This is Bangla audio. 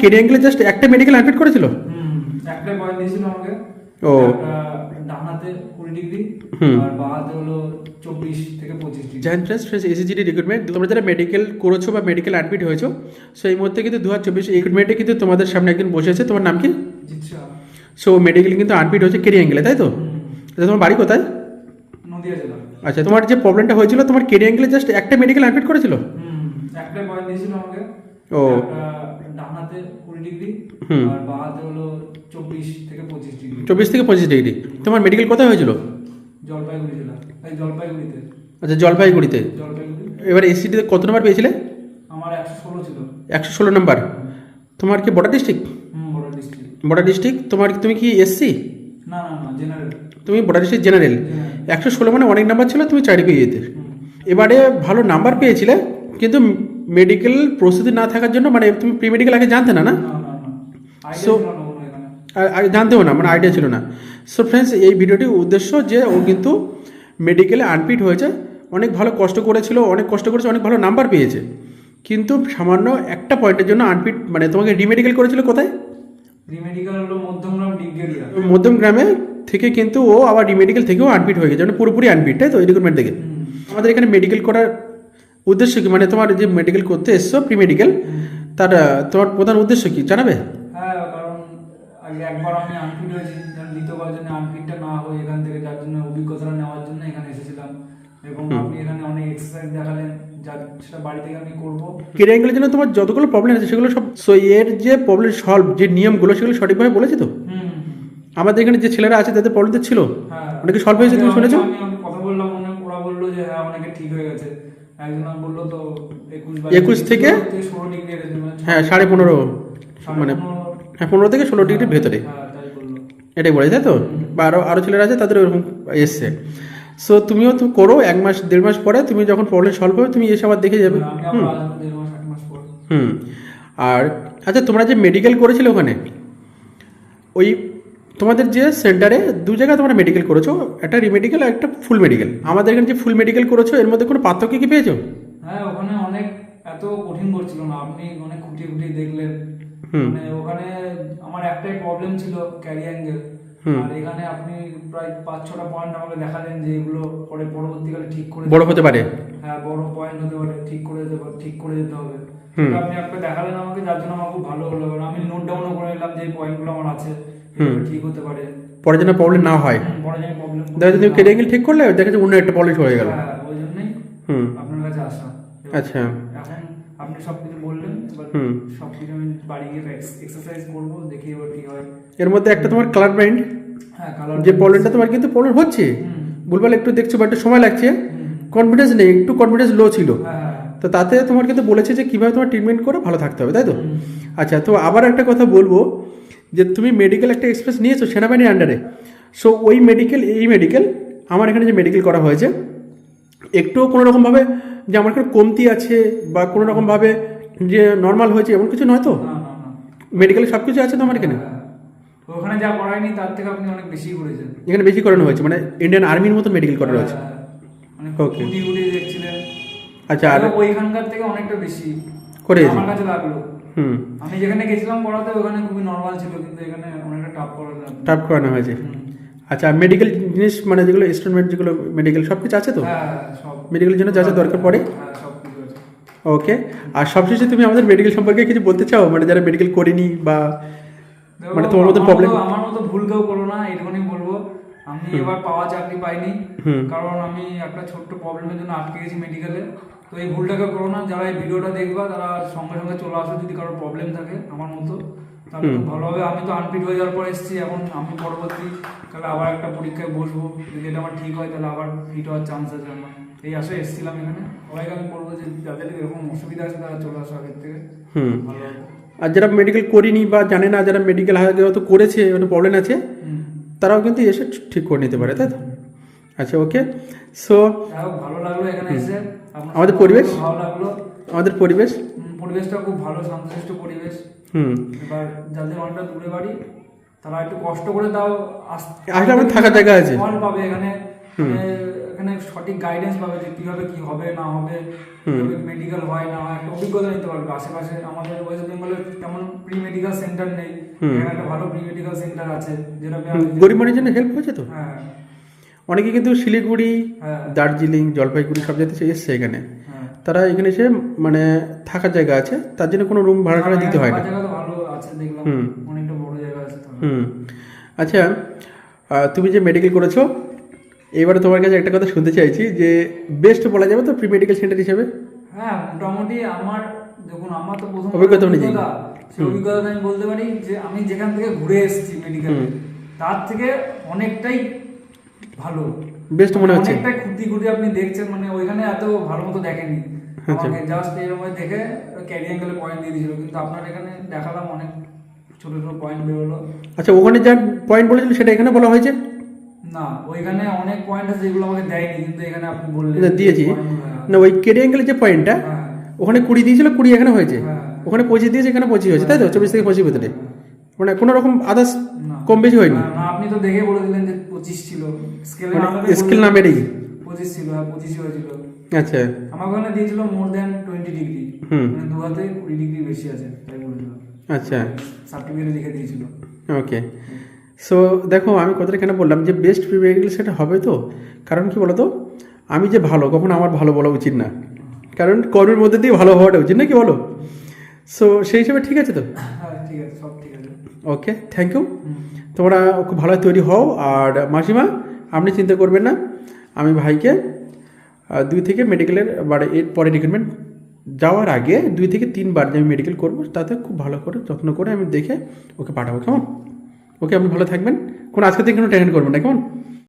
কেরিয়াঙ্গেলে জাস্ট একটা মেডিকেল অ্যাডমিট করেছিল? একটা পয়েন্ট দিয়েছিল আমাকে। ও। একটা ডান হাতে কুড়ি ডিগ্রি। আর হলো চব্বিশ থেকে পঁচিশ degree. Giant friends friends ACGD recruitment তোমরা যারা মেডিকেল করেছ বা মেডিকেল অ্যাডমিট হয়েছো সো এই মুহূর্তে কিন্তু দু হাজার চব্বিশ রিক্রুটমেন্টে কিন্তু তোমাদের সামনে বসে আছে তোমার নাম কি? সো মেডিকেল কিন্তু হয়েছে তাই তো? তোমার বাড়ি কোথায়? নদিয়া জেলা। আচ্ছা তোমার যে প্রবলেমটা হয়েছিল তোমার জাস্ট একটা মেডিকেল অ্যাডমিট করেছিল? একটা পয়েন্ট দিয়েছিল আমাকে। ও। হাতে কুড়ি ডিগ্রি। আর বাঁ হাতে হলো চব্বিশ থেকে পঁচিশ ডিগ্রি চব্বিশ থেকে পঁচিশ ডিগ্রি তোমার মেডিকেল কোথায় হয়েছিল? জলপাইগুড়ি জেলা এই জলপাইগুড়িতে। আচ্ছা জলপাইগুড়িতে। জলপাইগুড়ি এবার এসিডিতে কত নম্বর পেয়েছিলে? আমার একশো ষোলো ছিল। একশো ষোলো নম্বর তোমার কি বর্ডার ডিস্ট্রিক্ট বর্ডার ডিস্ট্রিক্ট তোমার তুমি কি এসসি না না না জেনারেল তুমি বর্ডার ডিস্ট্রিক্ট জেনারেল একশো ষোলো মানে অনেক নাম্বার ছিল তুমি চাকরি পেয়ে যেতে। এবারে ভালো নাম্বার পেয়েছিলে কিন্তু মেডিকেল প্রস্তুতি না থাকার জন্য মানে তুমি প্রি মেডিকেল আগে জানতে না না? আর- জানতেও না মানে আইডিয়া ছিল না। সো ফ্রেন্ডস এই ভিডিওটির উদ্দেশ্য যে ও কিন্তু মেডিকেলে আনফিট হয়েছে অনেক ভালো কষ্ট করেছিল অনেক কষ্ট করেছে অনেক ভালো নাম্বার পেয়েছে। কিন্তু সামান্য একটা পয়েন্টের জন্য আনফিট মানে তোমাকে রিমেডিকেল করেছিল কোথায়? মধ্যম গ্রামে থেকে কিন্তু ও আবার রিমেডিকেল থেকেও আনফিট হয়ে গেছে মানে পুরোপুরি আনফিট তাই তো? রিক্রুটমেন্ট থেকে। আমাদের এখানে মেডিকেল করার উদ্দেশ্য কি? মানে তোমার যে মেডিকেল করতে এসছো প্রি মেডিকেল তার তোমার প্রধান উদ্দেশ্য কি? জানাবে? হ্যাঁ কারণ আগে একবার আমি আনফিট হয়েছি যেন দ্বিতীয়বার জন্য আনফিটটা না হয় এখান থেকে যার জন্য অভিজ্ঞতাটা নেওয়ার জন্য এখানে এসেছিলাম। এবং আপনি এখানে অনেক এক্সারসাইজ দেখালেন যা সেটা বাড়ি থেকে আমি করব। কেরিয়ারগুলোর জন্য তোমার যতগুলো প্রবলেম আছে সেগুলো সব সো এর যে প্রবলেম সলভ যে নিয়মগুলো সেগুলো সঠিকভাবে বলেছে তো? আমাদের এখানে যে ছেলেরা আছে তাদের প্রবলেম তো ছিল। হ্যাঁ। অনেকে সলভ হয়েছে তুমি শুনেছো? কথা বললাম ওরা বলল যে হ্যাঁ অনেকে ঠিক হয়ে গেছে। একুশ থেকে- হ্যাঁ সাড়ে পনেরো মানে হ্যাঁ পনেরো থেকে ষোলো ডিগ্রির ভেতরে। হ্যাঁ তাই বলল। এটাই বলে তাই তো? বা আরও আরও ছেলেরা আছে তাদের ওরকম এসছে। সো তুমিও তো করো এক মাস দেড় মাস পরে তুমি যখন প্রবলেম সলভ হবে তুমি এসে আবার দেখে যাবে। হুম। হুম। আর আচ্ছা তোমরা যে মেডিকেল করেছিলে ওখানে ওই তোমাদের যে সেন্টারে দু জায়গায় তোমরা মেডিকেল করেছ একটা রিমেডিকেল আর একটা ফুল মেডিকেল আমাদের এখানে যে ফুল মেডিকেল করেছ এর মধ্যে কোনো পার্থক্য কি পেয়েছ? হ্যাঁ ওখানে অনেক এত কঠিন করছিল না। আপনি অনেক খুঁটিয়ে খুঁটিয়ে দেখলেন। মানে ওখানে আমার একটাই প্রবলেম ছিল ক্যারি অ্যাঙ্গেল আর এখানে আপনি প্রায় পাঁচ ছটা পয়েন্ট আমাকে দেখালেন যে এগুলো পরে পরবর্তীকালে ঠিক করে বড় হতে পারে। হ্যাঁ বড় পয়েন্ট হতে পারে। ঠিক করে দিতে পারে ঠিক করে দিতে হবে। আপনি একটা দেখালেন আমাকে যার জন্য আমার খুব ভালো হলো। আমি নোট ডাউনও করে নিলাম যে এই পয়েন্টগুলো আমার আছে। ঠিক হতে পারে। পরে যেন প্রবলেম না হয়। পরে যেন প্রবলেম দেখা যাচ্ছে তুমি কেরিয়াঙ্গেল ঠিক করলে দেখা যাচ্ছে অন্য একটা প্রবলেম হয়ে গেল। হ্যাঁ ওই জন্যই হুম। আপনার কাছে আসা। আচ্ছা। এখন আপনি সবকিছু বললেন এবার হুম। সবকিছু আমি বাড়ি গিয়ে এক্সারসাইজ করব দেখি এবার কি হয়। এর মধ্যে একটা তোমার কালার মাইন্ড হ্যাঁ কালার যে প্রবলেমটা তোমার কিন্তু প্রবলেম হচ্ছে। ভুলভাল একটু দেখছ বা একটু সময় লাগছে। কনফিডেন্স নেই একটু কনফিডেন্স লো ছিল। হ্যাঁ তো তাতে তোমার কিন্তু বলেছে যে কীভাবে তোমার ট্রিটমেন্ট করে ভালো থাকতে হবে তাই তো? আচ্ছা তো আবার একটা কথা বলব। যে তুমি মেডিকেল একটা এক্সপ্রেস নিয়েছো সেনাবাহিনীর আন্ডারে সো ওই মেডিকেল এই মেডিকেল আমার এখানে যে মেডিকেল করা হয়েছে একটুও কোনো রকমভাবে যে আমার এখানে কমতি আছে বা কোনো রকমভাবে যে নর্মাল হয়েছে এমন কিছু নয় তো? মেডিকেলে সব কিছু আছে তো আমার এখানে? হ্যাঁ। ওখানে যা করায়নি তার থেকে আপনি অনেক বেশি করেছেন। এখানে বেশি করানো হয়েছে মানে ইন্ডিয়ান আর্মির মতো মেডিকেল করা হ্যাঁ, মানে Okay. কুটি কুটি দেখছিলেন। আচ্ছা আর ওইখানকার থেকে অনেকটা বেশি। করে আমার কাছে লাগল। আমি যেখানে গেছিলাম পড়াতে ওখানে খুবই নর্মাল ছিল কিন্তু এখানে অনেকটা টাফ টাপ করানো হয়েছে। আচ্ছা মেডিকেল জিনিস মানে যেগুলো ইনস্ট্রুমেন্ট যেগুলো মেডিকেল সব কিছু আছে তো? হ্যাঁ হ্যাঁ, মেডিকেলের জন্য যা যা দরকার পড়ে? হ্যাঁ ওকে আর সবশেষে তুমি আমাদের মেডিকেল সম্পর্কে কিছু বলতে চাও? মানে যারা মেডিকেল করেনি বা মানে তোমার মতো মতো- আমার মতো ভুল কেউ করো না এটুকুনি বলব। আমি এবার পাওয়া চাকরি পাইনি। কারণ আমি একটা ছোট্ট প্রবলেমের জন্য আটকে গেছি মেডিকেলে তো এই ভুলটাকে করো না। যারা এই ভিডিওটা দেখবা তারা সঙ্গে সঙ্গে চলে আসো যদি কারোর প্রবলেম থাকে আমার মতো। তাহলে খুব ভালো হবে। আমি তো আনফিট হয়ে যাওয়ার পর এসেছি। এখন আমি পরবর্তী তাহলে আবার একটা পরীক্ষায় বসবো। যদি এটা আমার ঠিক হয় তাহলে আবার ফিট হওয়ার চান্স আছে আমার। এই আশায় এসেছিলাম এখানে। সবাইকে আমি বলব যে যাদের এরকম অসুবিধা আছে তারা চলে আসো আগের থেকে। ভালো আর যারা মেডিকেল করিনি বা জানে না যারা মেডিকেল হয়তো করেছে একটা প্রবলেম আছে তারাও কিন্তু এসে ঠিক করে নিতে পারে তাই তো? আচ্ছা ওকে সো ভালো লাগল এখানে এসে। আমাদের পরিবেশ? ভালো লাগল। আমাদের পরিবেশ? পরিবেশটা খুব ভালো শান্তশিষ্ট পরিবেশ। হুম। এবার যাদের অনেকটা দূরে বাড়ি তারা একটু কষ্ট করে তাও আসলে আমার থাকার জায়গা আছে। ফল পাবে এখানে। মানে এখানে সঠিক গাইডেন্স পাবে যে কীভাবে কি হবে না হবে মেডিকেল হয় না হয় একটা অভিজ্ঞতা নিতে পারবে। আশেপাশে আমাদের ওয়েস্ট বেঙ্গলে তেমন প্রি মেডিকেল সেন্টার নেই এখানে একটা ভালো প্রি মেডিকেল সেন্টার আছে যেটা গরিব মানুষের জন্য হেল্প হয়েছে তো? হ্যাঁ। অনেকে কিন্তু শিলিগুড়ি হ্যাঁ। দার্জিলিং জলপাইগুড়ি সব জায়গাতে এসছে এখানে। হ্যাঁ। তারা এখানে এসে মানে থাকার জায়গা আছে তার জন্য কোনো রুম ভাড়া টাড়া দিতে হয় না। হুম। হুম। আচ্ছা তুমি যে মেডিকেল করেছ এবারে তোমার কাছে একটা কথা শুনতে চাইছি যে বেস্ট বলা যাবে তো প্রি মেডিকেল সেন্টার হিসেবে? হ্যাঁ মোটামুটি আমার দেখুন আমার তো প্রথম অভিজ্ঞতা অনুযায়ী। সেই অভিজ্ঞতা আমি বলতে পারি যে আমি যেখান থেকে ঘুরে এসেছি মেডিকেলে তার থেকে অনেকটাই ভালো। বেস্ট মনে হচ্ছে। অনেকটাই খুঁটি খুঁটি আপনি দেখছেন মানে ওইখানে এত ভালো মতো দেখেনি। আচ্ছা। আমাকে জাস্ট এরকম দেখে ক্যারি অ্যাঙ্গেলে পয়েন্ট দিয়ে দিয়েছিল কিন্তু আপনার এখানে দেখালাম অনেক ছোট ছোট পয়েন্ট বেরোলো। আচ্ছা ওখানে যা পয়েন্ট বলেছিল সেটা এখানে বলা হয়েছে? না ওইখানে অনেক পয়েন্ট আছে যেগুলো আমাকে দেয়নি কিন্তু এখানে আপনি বললেন না, দিয়েছি। হ্যাঁ। না ওই কেডি অ্যাঙ্গেলের যে পয়েন্টটা হ্যাঁ। ওখানে কুড়ি দিয়েছিল কুড়ি এখানে হয়েছে। হ্যাঁ। ওখানে পঁচিশ দিয়েছে এখানে পঁচিশ হয়েছে তাই তো? চব্বিশ থেকে পঁচিশ ভিতরে। মানে কোনো রকম আদার্স কম বেশি হয়নি? আপনি তো দেখে বলে দিলেন যে পঁচিশ ছিল। স্কেলে স্কেল না বেড়েই পঁচিশ ছিল হ্যাঁ পঁচিশই হয়েছিল। আচ্ছা। আমার ওখানে দিয়েছিল মোর দেন টোয়েন্টি ডিগ্রি। মানে দু হাতে কুড়ি ডিগ্রি বেশি আছে তাই বলেছিল আচ্ছা। সার্টিফিকেটে লিখে দিয়েছিল। ওকে সো দেখো আমি কথাটা কেন বললাম যে বেস্ট প্রিভিলেজ সেটা হবে তো। কারণ কি বলতো? আমি যে ভালো কখনো আমার ভালো বলা উচিত না। কারণ কর্মের মধ্যে দিয়ে ভালো হওয়াটা উচিত না কি বলো? সো সেই হিসেবে ঠিক আছে তো? হ্যাঁ ঠিক আছে সব ঠিক আছে। Okay thank you. তোমরা খুব ভালো তৈরি হও। আর মাসিমা, আপনি চিন্তা করবেন না, আমি ভাইকে দুই থেকে মেডিকেলের মানে এর পরে রিক্রুটমেন্ট যাওয়ার আগে দুই থেকে তিনবার যে আমি মেডিকেল করব, তাতে খুব ভালো করে যত্ন করে আমি দেখে ওকে পাঠাবো, কেমন? ওকে আপনি ভালো থাকবেন। কোনো আজকে থেকে কোনো টেনশন করবেন না, কেমন?